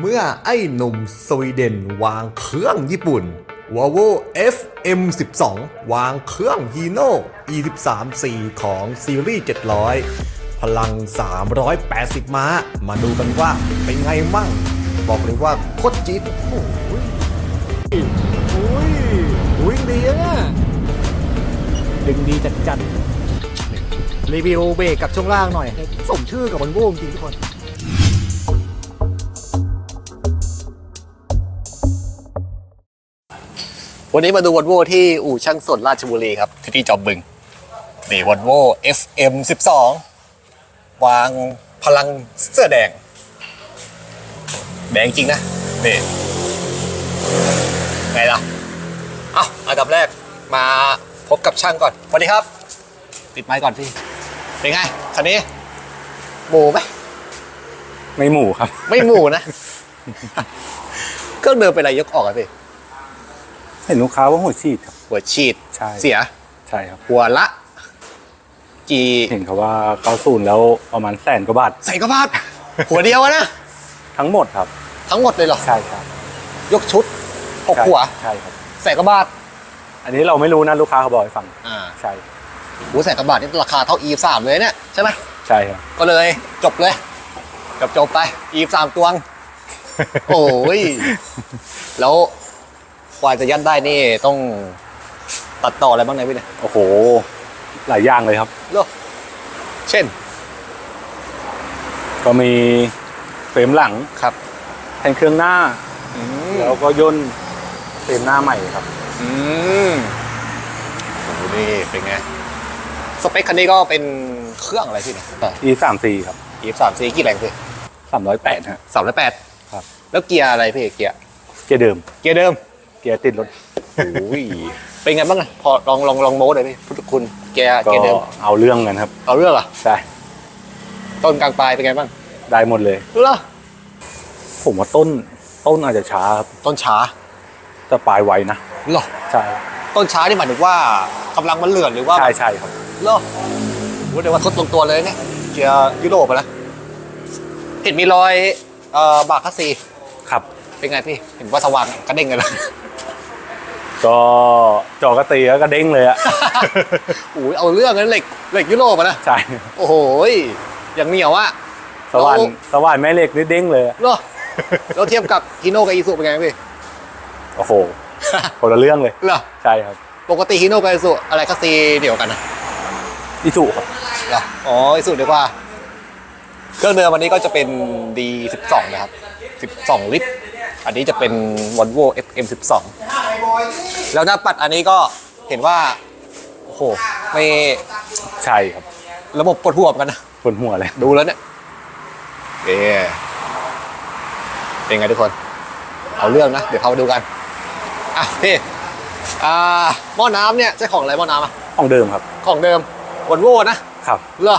เมื่อไอ้หนุ่มสวีเดนวางเครื่องญี่ปุ่น Volvo FM12 วางเครื่อง Hino E13C ของซีรีส์ 700 พลัง 380 ม้า มาดูกันว่าเป็นไงมั่ง บอกเลยว่าโคตรจี๊ดโอ้โอ้ยวิ่งดีอะดึงดีจัดจัดรีวิวเบรกกับช่วงล่างหน่อย สมชื่อกับวันโว่จริงทุกคน วันนี้มาดูวอลโวที่อู่ช่างสนราชบุรีครับ ที่ที่จอมบึง นี่วอลโว FM 12 วางพลังเสื้อแดง แดงจริงนะ นี่ ไงล่ะ เอ้าอันดับแรกมาพบกับช่างก่อน สวัสดีครับ ติดไม้ก่อนพี่ เป็นไง คันนี้ หมูไหม ไม่หมู่ครับ ไม่หมูนะเครื่องเดินเป็นอะไรยกออกอะพี่ เห็นลูกค้าว่าหัวฉีดครับ หัวฉีดใช่เสียใช่ครับ หัวละ กี่เห็นเขาว่าเข้าศูนย์แล้วประมาณแสนกว่าบาทใส่กระบาดหัวเดียวอะนะทั้งหมดครับ ทั้งหมดเลยเหรอใช่ครับยกชุดหกใช่หัว ใช่ครับ ใส่กระบาดอันนี้เราไม่รู้นะลูกค้าเขาบอกให้ฟังอ่าใช่หัวใส่กระบาดนี่ราคาเท่า e สามเลยเนี่ยใช่ไหมใช่ครับก็เลยจบเลยจบจบไป e สามตวง โอ้ยแล้ว กว่าจะยัดได้นี่ต้องตัดต่ออะไรบ้างไหนพี่เนี่ยโอ้โห หลายอย่างเลยครับเลือกเช่นก็มีเฟรมหลังครับแทนเครื่องหน้าอืมแล้วก็ย่นเฟรมหน้าใหม่ครับ อืมโอ้โหนี่เป็นไง สเปคคันนี้ก็เป็นเครื่องอะไรพี่เนี่ย e 3 4ครับยีสามซีกี่แรงพี่308ฮะ สามร้อยแปดครับ แล้วเกียร์อะไรพี่เกียร์ เกียร์เดิม เกียร์เดิม เกียร์ติดรถโอ้ยเป็นไงบ้างอะพอลองลองลองโม้หน่อยพี่พุทธคุณเกียร์ก็เกียร์เดิมเอาเรื่องกันครับ เอาเรื่องเหรอใช่ ต้นกลางปลายเป็นไงบ้างได้หมดเลยรู้เหรอผมว่าต้นต้นอาจจะช้าครับต้นช้าแต่ปลายไวนะเหรอใช่ต้นช้านี่หมายถึงว่ากำลังมันเหลื่อนหรือว่าใช่ใช่ครับ เหรอโอ้เดี๋ยวว่าทดลงตัวเลยเนี่ยเกียร์ยุโรปอะนะเห็นมีรอยเอ่อบากคัสซีครับเป็นไงพี่เห็นว่าสว่างกระเด้งเลยนะ ก็จอกระตีแล้วก็เด้งเลยอะโอ้ยเอาเรื่องนั้นเหล็กเหล็กยุโรปอะนะ ใช่โอ้โหยอย่างเหนียวอะสว่านสว่านแม่เหล็กนี่เด้งเลยอะเหรอเราเทียบกับฮิโนกับอีซูเป็นไงพี่โอ้โหคนละเรื่องเลยเหรอใช่ครับ ปกติฮิโนกับอีซูอะไรคัสซีเดียวกันนะอิสุครับเหรออ๋ออีซูดีกว่า เครื่องเดิมอันนี้ก็จะเป็น D12 นะครับ 12 ลิตร อันนี้จะเป็น Volvo FM12 แล้วหน้าปัดอันนี้ก็เห็นว่าโอ้โหไม่ใช่ครับ ระบบปวดหัวเหมือนกันนะปวดหัวเลย ดูแล้วเนี่ยเอ๊ะเป็นไงทุกคน เอาเรื่องนะ เดี๋ยวเขามาดูกัน อะพี่อ่าหม้อน้ำเนี่ยใช่ของอะไรหม้อน้ำอะของเดิมครับ ของเดิมวอลโวนะครับ เหรอ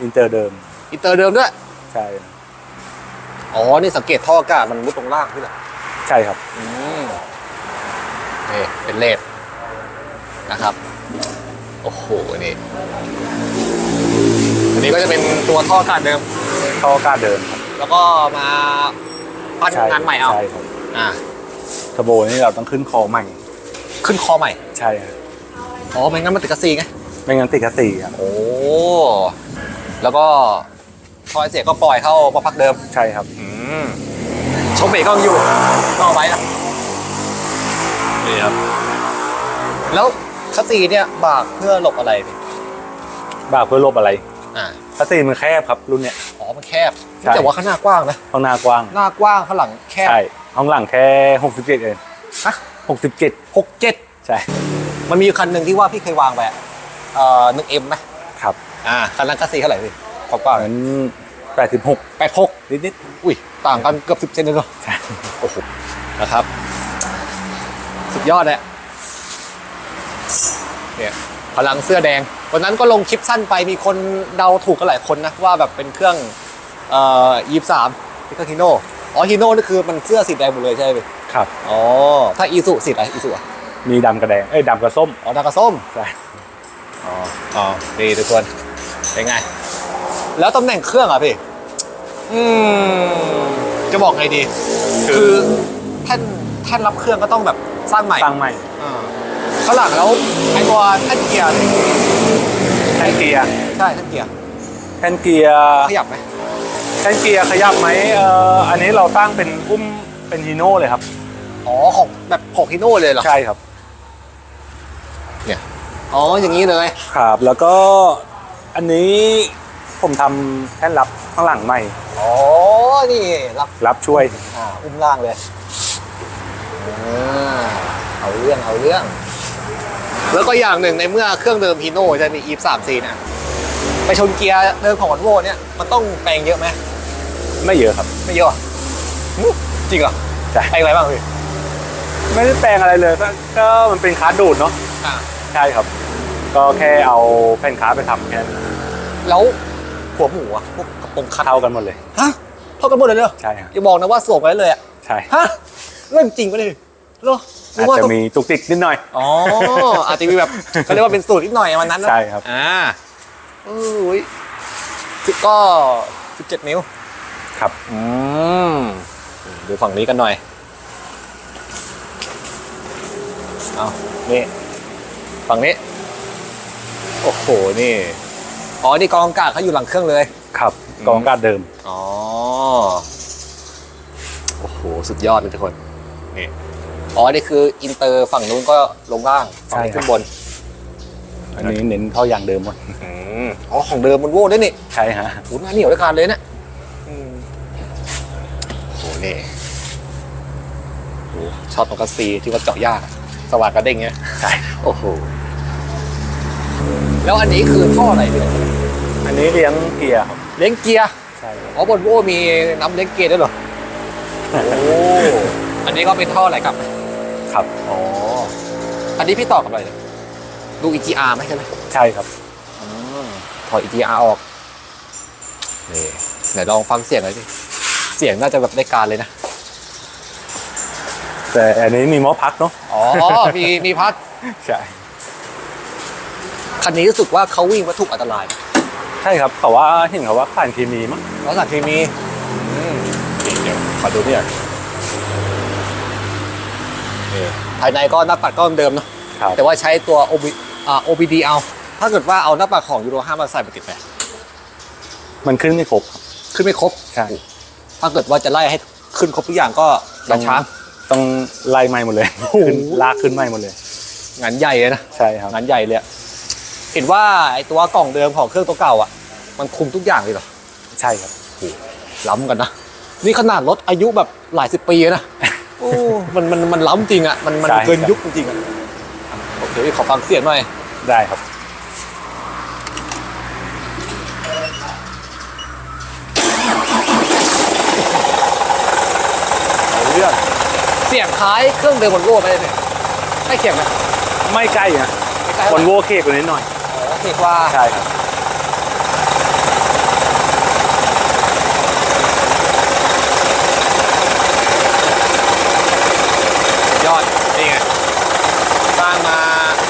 อินเตอร์เดิม อินเตอร์เดิมด้วย ใช่ อ๋อ นี่สังเกตท่ออากาศมันมุดตรงล่างพี่เหรอใช่ครับอืมนี่เป็นเลดนะครับ โอ้โห นี่ อันนี้ก็จะเป็นตัวท่ออากาศเดิม ท่ออากาศเดิมครับแล้วก็มาปั้นใช่งานใหม่เอาใช่ครับอ่า เทอร์โบนี่เราต้องขึ้นคอใหม่ ขึ้นคอใหม่ ใช่ครับอ๋อไม่งั้นมันติดกระซีไง ไม่งั้นติดกระสีครับ โอ้ แล้วก็ ทอยเสียก็ปล่อยเข้ามาพักเดิมใช่ครับอืมชมเบรกก็ยังอยู่ต้องเอาไว้นะนี่ครับแล้วคัสซีเนี่ยบากเพื่อหลบอะไรพี่บากเพื่อลบอะไรอ่ากระสีมันแคบครับรุ่นเนี้ย อ๋อมันแคบใช่ แต่ว่าข้างหน้ากว้างนะห้องหน้ากว้างหน้ากว้างข้างหลังแคบ ใช่ห้องหลังแค่67เองฮะ 67 หกเจ็ดใช่มันมีอยู่คันหนึ่งที่ว่าพี่เคยวางไปอะเอ่อหนึ่งเอ็มไหมครับ อ่าคันนั้นคัสซีเท่าไหร่พี่ความกว้างนั้น 86แปดหกนิดอุ้ยต่างกันเกือบสิบเซนเลยเนาะๆใช่โอ้โหนะครับ สุดยอดเลยเนี่ยพลังเสื้อแดง วันนั้นก็ลงคลิปสั้นไปมีคนเดาถูกกันหลายคนนะ ว่าแบบเป็นเครื่องเอ่อยี่สามเป็นเครื่องฮีโน่อ๋อฮีโน่นี่คือมันเสื้อสีแดงหมดเลยใช่ไหมพี่ครับอ๋อถ้าอีสุสีอะไรอีสุอะมีดำกระแดงเอ้ยดำกระส้มอ๋อดากระส้มใช่อ๋ออ๋อดีทุกคนเป็นไง แล้วตำแหน่งเครื่องอะพี่อืมจะบอกไงดีคือแท่นแท่นรับเครื่องก็ต้องแบบสร้างใหม่ตั้งใหม่อ่าข้างหลังแล้วไอตัวแท่นเกียร์เนี่ยแท่นเกียร์ใช่แท่นเกียร์แท่นเกียร์ขยับไหมแท่นเกียร์ขยับไหมเอ่ออันนี้เราตั้งเป็นอุ้มเป็นฮีโน่เลยครับ อ๋อของแบบของฮิโน่เลยเหรอใช่ครับเนี่ยอ๋ออย่างนี้เลย ครับ แล้วก็อันนี้ ผมทำแท่นรับข้างหลังใหม่ อ๋อ นี่รับรับช่วย อ่าอุ้มล่างเลยอ่าเอาเรื่องเอาเรื่อง แล้วก็อย่างหนึ่งในเมื่อเครื่องเดิมฮีโน่จะมี e 3 c เนี่ยไปชนเกียร์เดิมของวอลโวเนี่ยมันต้องแปลงเยอะไหมไม่เยอะครับ ไม่เยอะเหรอหึจริงเหรอใช่ แปลงอะไรบ้างพี่ไม่ได้แปลงอะไรเลยก็ก็มันเป็นคาร์ดดูดเนาะอ่า ใช่ครับ ก็แค่เอาแผ่นคาร์ดไปทำแค่นั้นแล้ว หัวหมูอะพวกกระโปรงคัดเท่ากันหมดเลย ฮะเท่ากันหมดเลยเหรอใช่ครับอย่าบอกนะว่าสวมไว้เลยอะใช่ฮะเรื่องจริงปะเนี่ยเหรอหรือาจว่าจะต้องมีตุกติกนิดหน่อย อ๋ออาจจะมีแบบเขาเรียกว่าเป็นสูตรนิดหน่อยวันนั้นนะใช่ครับ อ่าเอ้ยสิบก็สิบเจ็ดนิ้ว ครับ อืมดูฝั่งนี้กันหน่อย เอานี่ ฝั่งนี้ โอ้โห นี่ อ๋อ นี่กองอากาศเขาอยู่หลังเครื่องเลย ครับกองอากาศเดิม อ๋อ โอ้โห สุดยอดเลยทุกคน นี่ อ๋อ นี่คืออินเตอร์ฝั่งนู้นก็ลงล่างฝั่งนี้ใช่ครับ ขึ้นบน อันนี้เน้นเท่ายางเดิมหมดอืมอ๋อ ของเดิมมันโว้ด้วยนี่ใช่ฮะโหหน้าเหนียวได้ขาดเลยเนะอืมโห นี่โหช็อตของกัสซีที่ว่าเจาะยากอะสว่างกระเด้งเงี้ย ใช่ โอ้โห แล้วอันนี้คือท่ออะไรเนี่ย อันนี้เลี้ยงเกียร์ครับเลี้ยงเกียร์ใช่ครับอ๋อบนโว้มีน้ำเลี้ยงเกียร์ด้วยเหรอโอ้อันนี้ก็เป็นท่ออะไรครับครับอ๋ออันนี้พี่ต่อกับอะไรเนี่ยดู EGR ไหมใช่ไหมใช่ครับอืมถอด EGR ออกนี่ไหนลองฟังเสียงหน่อยสิเสียงน่าจะแบบได้การเลยนะแต่อันนี้มีหม้อพักเนาะอ๋อมีมีพัดใช่คันนี้รู้สึกว่าเขาวิ่งวัตถุอันตราย ใช่ครับเขาว่าเห็นเขาว่าผ่านเคมีมั้งล้อสัตว์เคมีอืมนี่เดี๋ยวขอดูเนี่ยนี่ภายในก็หน้าปัดก็เดิมเนาะครับแต่ว่าใช้ตัว OB อ่า OBD เอา ถ้าเกิดว่าเอาหน้าปัดของยูโร5มาใส่มาติดไปมันขึ้นไม่ครบครับขึ้นไม่ครบใช่ถ้าเกิดว่าจะไล่ให้ขึ้นครบทุกอย่างก็อย่าช้างต้องไล่ไม้หมดเลยโอ้โหขึ้นลากขึ้นไม้หมดเลย งานใหญ่เลยนะใช่ครับงานใหญ่เลยอะ เห็นว่าไอตัวกล่องเดิมของเครื่องตัวเก่าอะ มันคุมทุกอย่างเลยเหรอ ใช่ครับล้ำกันนะ นี่ขนาดรถอายุแบบหลายสิบปีแล้วนะโอ้มันมันมันล้ำจริงอะ มันมันใช่ เกินยุคจริงๆอะโอเคขอฟังเสียงหน่อย ได้ครับ เอาเรื่องเสียงคล้ายเครื่องเดิมบนโลกไหมเนี่ยใกล้เคียงไหมไม่ใกล้นะไม่ใกล้วเท่าอลไหโวร่เคกว่านิดหน่อย อ๋อเรียกว่า ใช่ครับยอด นี่ไงสร้างมา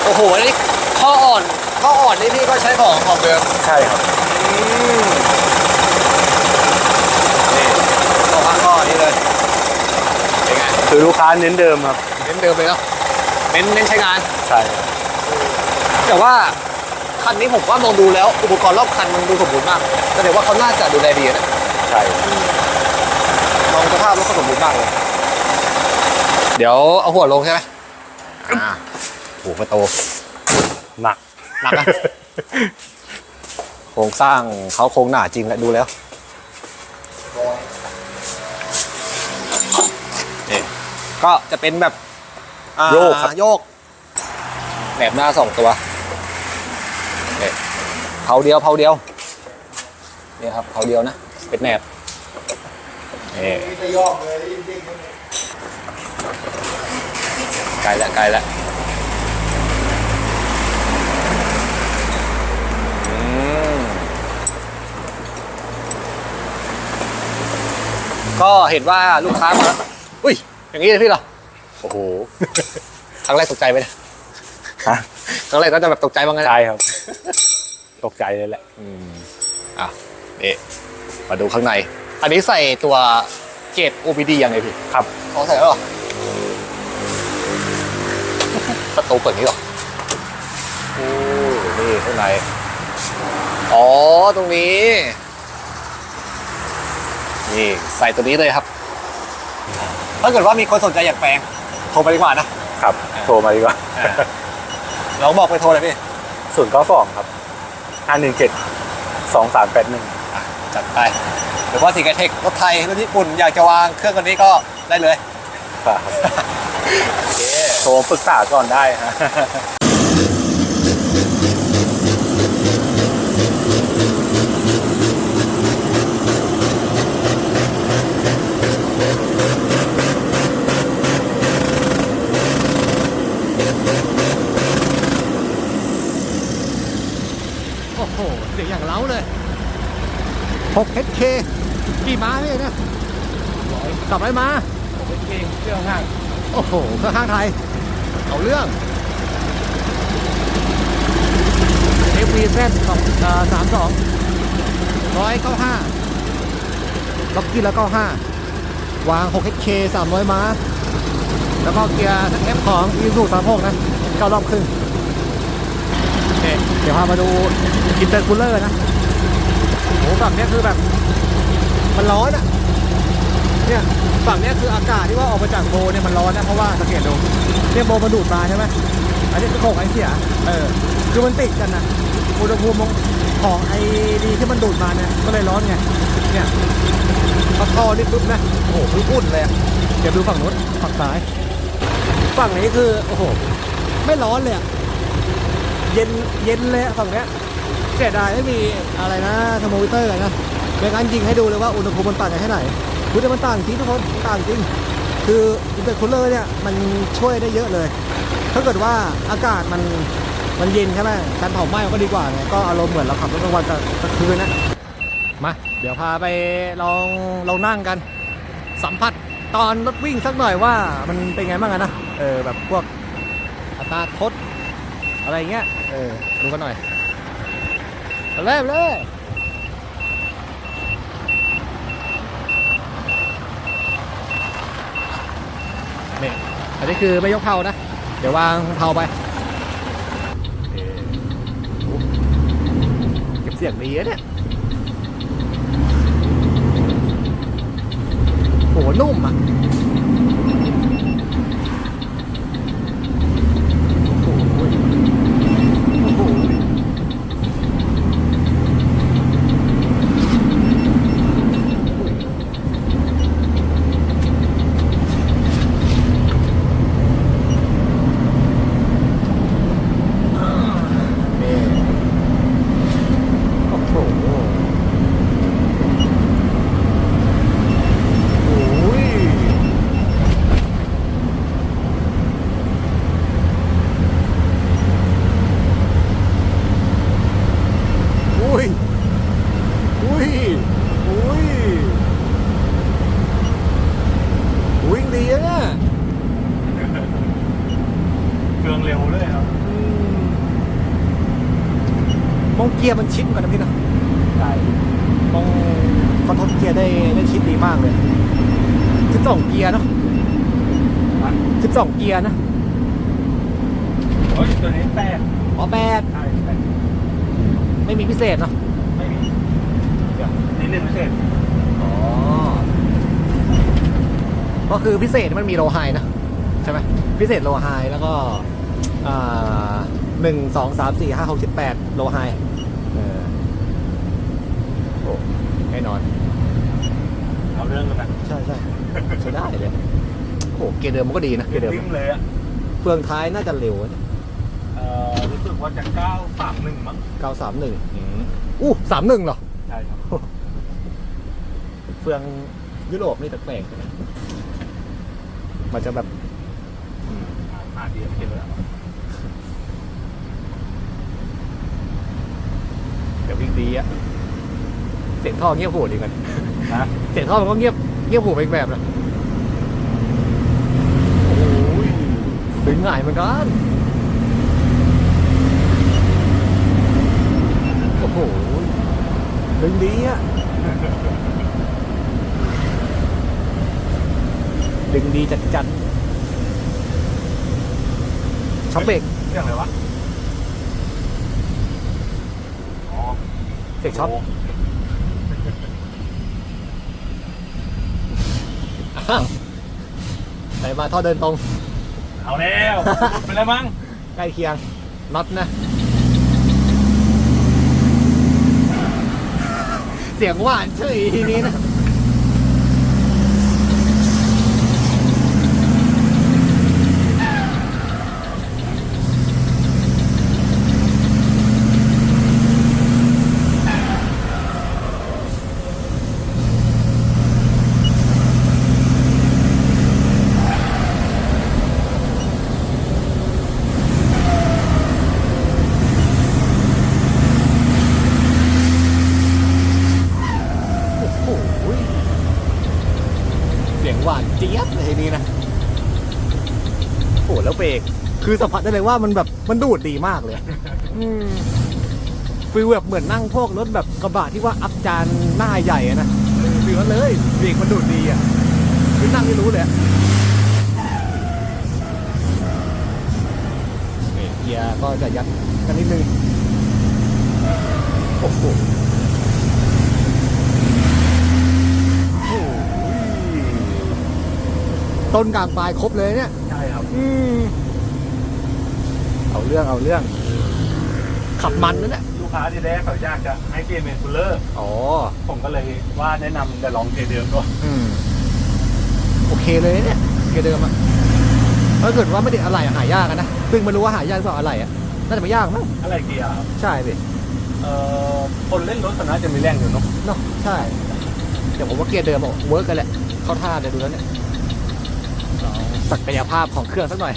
โอ้โหอันนี่ท่ออ่อนท่ออ่อนนี่พี่ก็ใช้ของของเดิมใช่ครับนี่ท่อพักท่อนี่เลยเป็นไงคือลูกค้าเน้นเดิมครับเน้นเดิมเลยเนาะเน้นเน้นใช้งาน ใช่ครับแต่ว่า คันนี้ผมว่ามองดูแล้วอุปกรณ์รอบคันมันดูสมบูรณ์มากแสดงว่าเขาน่าจะดูแลดีนะใช่มองสภาพรถเขาสมบูรณ์มากเลยเดี๋ยวเอาหัวลงใช่ไหมอ่าโอ้โหประตูหนักหนักอะโครงสร้างเขาโครงหนาจริงแหละดูแล้วนี่ก็จะเป็นแบบอ่าโยกครับ โยกแหนบหน้าสองตัว นี่เผาเดียวเผาเดียวเนี่ยครับเผาเดียวนะเป็นแหนบนี่ไกลล้วไกลล้วอืมก็เห็นว่าลูกค้ามาแล้วอุ้ย อย่างนี้เลยพี่เหรอ โอ้โห ครั้งแรกตกใจไหมเนี่ยฮะ ครั้งแรกก็จะแบบตกใจบ้างไงใช่ครับ ตกใจเลยแหละ อืมอะนี่มาดูข้างใน อันนี้ใส่ตัวเกรด OBD ยังไงพี่ครับอ๋อใส่แล้วเหรอประตูเปิดนี้เหรอโอ้นี่ข้างใน อ๋อ ตรงนี้ นี่ใส่ตัวนี้เลยครับ ถ้าเกิดว่ามีคนสนใจอยากแปลง โทรไปดีกว่านะ ครับ โทรมาดีกว่า ลองบอกไปโทรเลยพี่ศูนย์เก้าสองครับห้าหนึ่งเจ็ดสองสามแปดหนึ่งอะจัดไป หรือว่าสีแกเทครถไทยรถญี่ปุ่นอยากจะวางเครื่องกันนี้ก็ได้เลยครับโอเคโทรปรึกษาก่อนได้ฮะ เสียงอย่างเล้าเลย 6 HK กี่ม้าเนี่ยนะสามร้อยม้าเป็นเกงเครื่องห้าง โอ้โหเครื่องข้างไทย เอาเรื่อง FVZ สองสามสองร้อยเก้าห้าล็อกกี้แล้วก็ห้าวาง 6HK 300 ม้า แล้วก็เกียร์เอฟของอีซูสามหกนะเก้ารอบครึ่งโอ เคเดี๋ยวพามาดูอินเตอร์คูลเลอร์นะโหฝั่งเนี้ยคือแบบมันร้อนอะเนี่ยฝั่งเนี้ยคืออากาศที่ว่าออกมาจากโบเนี่ยมันร้อนนะเพราะว่าสังเกตดูเนี่ยโบมันดูดมาใช่ไหมอันนี้คือโขกไอเสียเออคือมันติดกันนะอุณหภูมิของไอดีที่มันดูดมาเนี่ยก็เลยร้อนไงเนี่ยพอท่อนี่ปุ๊บนะโอ้โหคืออุ่นเลยเดี๋ยวดูฝั่งนู้นฝั่งซ้าย ฝั่งนี้คือโอ้โหไม่ร้อนเลยอะ เย็นเย็นเลยฝั่งเนี้ยเสียดายไม่มีอะไรนะเทอร์โมมิเตอร์นะไม่งั้นยิงให้ดูเลยว่าอุณหภูมิมันต่างกันแค่ไหนคือแต่มันต่างจริงทุกคนต่างจริง คืออินเตอร์คูลเลอร์เนี่ยมันช่วยได้เยอะเลย ถ้าเกิดว่าอากาศมันมันเย็นใช่ไหมการเผาไหม้มันก็ดีกว่าไงก็อารมณ์เหมือนเราขับรถกลางวันกับกลางคืนนะมาเดี๋ยวพาไปลองลองนั่งกัน สัมผัสตอนรถวิ่งสักหน่อยว่ามันเป็นไงบ้างนะเออแบบพวกอัตราทด อะไรเงี้ย เออ ดูกันหน่อยไปเลยไปเลยนี่อันนี้คือไม่ยกเผานะ เดี๋ยววางเผาไปโอ้เก็บเสียงดีอะเนี่ยโหนุ่มอะ โอ้โหโอ้โหนี่โอ้โห โอ้ยอุ้ย อุ้ย อุ้ย วิ่งดีอะเนี่ย เครื่องเร็วเลยครับ อืมมองเกียร์มันชิดกว่านะพี่นะ ใช่ มองคอนโทรลเกียร์ได้ได้ชิดดีมากเลย12เกียร์เนาะ 12เกียร์นะโอ้ยตัวนี้แปดอ๋อแปดใช่แปดไม่มีพิเศษเนาะไม่มีเดี๋ยวนี่หนึ่งพิเศษอ๋อก็คือพิเศษมันมีโลไฮนะใช่ไหมพิเศษโลไฮแล้วก็อ่าหนึ่งสองสามสี่ห้าหกเจ็ดแปดโลไฮเออโอ้แน่นอน เอาเรื่องกันนะใช่ใช่ใช้ได้เลย โอ้เกียร์เดิมมันก็ดีนะเกียร์เดิมริมเลยอะเฟืองท้ายน่าจะเร็วนะเอ่อรู้สึกว่าจะเก้าสามหนึ่งมั้งเก้าสามหนึ่งอู้สามหนึ่งเหรอ ใช่ครับเฟืองยุโรปนี่แปลกๆนะมันจะแบบอ่ามาดีเก็บแล้วเดี๋ยววิ่งดีอะเสียงท่อเงียบหูดีกันนะเสียงท่อมันก็เงียบเงียบหูไปอีกแบบนะโอ้ย ดึงง่ายเหมือนกันโอ้โหดึงดีอะดึงดีจัดจัดช็อปเบรกเรื่องอะไรวะอ๋อเบรกช็อปอ้าวไหนมาท่อเดินตรง เอาแล้วหลุดไปแล้วมั้งใกล้เคียงน็อตนะ เสียงหวานเฉยทีนี้นะ โอ้โหเสียงหวานเจี๊ยบเลยทีนี้นะ โอ้โหแล้วเบรก คือสัมผัสได้เลยว่ามันแบบมันดูดดีมากเลยอืมฟีลแบบเหมือนนั่งพวกรถแบบกระบะที่ว่าอัพจานหน้าใหญ่อะนะฟีลนั้นเลยเบรกมันดูดดีอะคือนั่งไม่รู้เลยอะเบรกเกียร์ก็จะยัดกันนิดนึงโอ้โหโอ้ยต้นกลางปลายครบเลยเนี่ย ใช่ครับ อืม เอาเรื่องเอาเรื่อง ขับมันนั่นแหละลูกค้าที่แรกเขาอยากจะให้เปลี่ยนเป็นคูลเลอร์ อ๋อ ผมก็เลยว่าแนะนำจะลองเทเดิมด้วยอืม โอเคเลยเนี่ยเกียร์เดิมอะถ้าเกิดว่าไม่ได้อะไรอะหายากอะนะ ซึ่งไม่รู้ว่าหายากหรือเปล่าอะไรอะน่าจะไม่ยากมั้งอะไรเกียร์ครับใช่สิเอ่อคนเล่นรถส่วนมากจะมีแรงอยู่เนาะเนาะใช่ เดี๋ยวผมว่าเกียร์เดิมอะเวิร์กกันแหละ เข้าท่าเลยดูแล้วเนี่ยลองศักยภาพของเครื่องสักหน่อย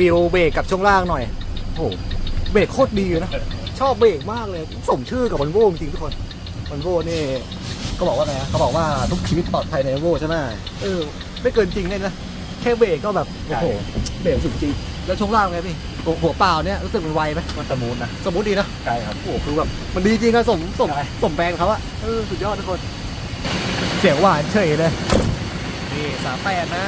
วิวเบรกกับช่วงล่างหน่อย โอ้โหเบรกโคตรดีเลยนะ ชอบเบรกมากเลย สมชื่อกับวันโวจริงๆทุกคนวันโวนี่ก็บอกว่าไงนะเขาบอกว่าทุกชีวิตปลอดภัยในวันโวใช่ไหมเออ ไม่เกินจริงเลยนะ แค่เบรกก็แบบ โอ้โห เบรกสุดจริง แล้วช่วงล่างไงพี่ หัวหัวเปล่าเนี่ยรู้สึกมันไวไหมมันสมูทนะ สมมติดีนะ ใช่ครับ โอ้โห คือแบบมันดีจริงอะสมสมใช่สมแบรนด์เขาอะเออ สุดยอดทุกคน เสียงหวานเฉยเลย นี่สามแปดนะ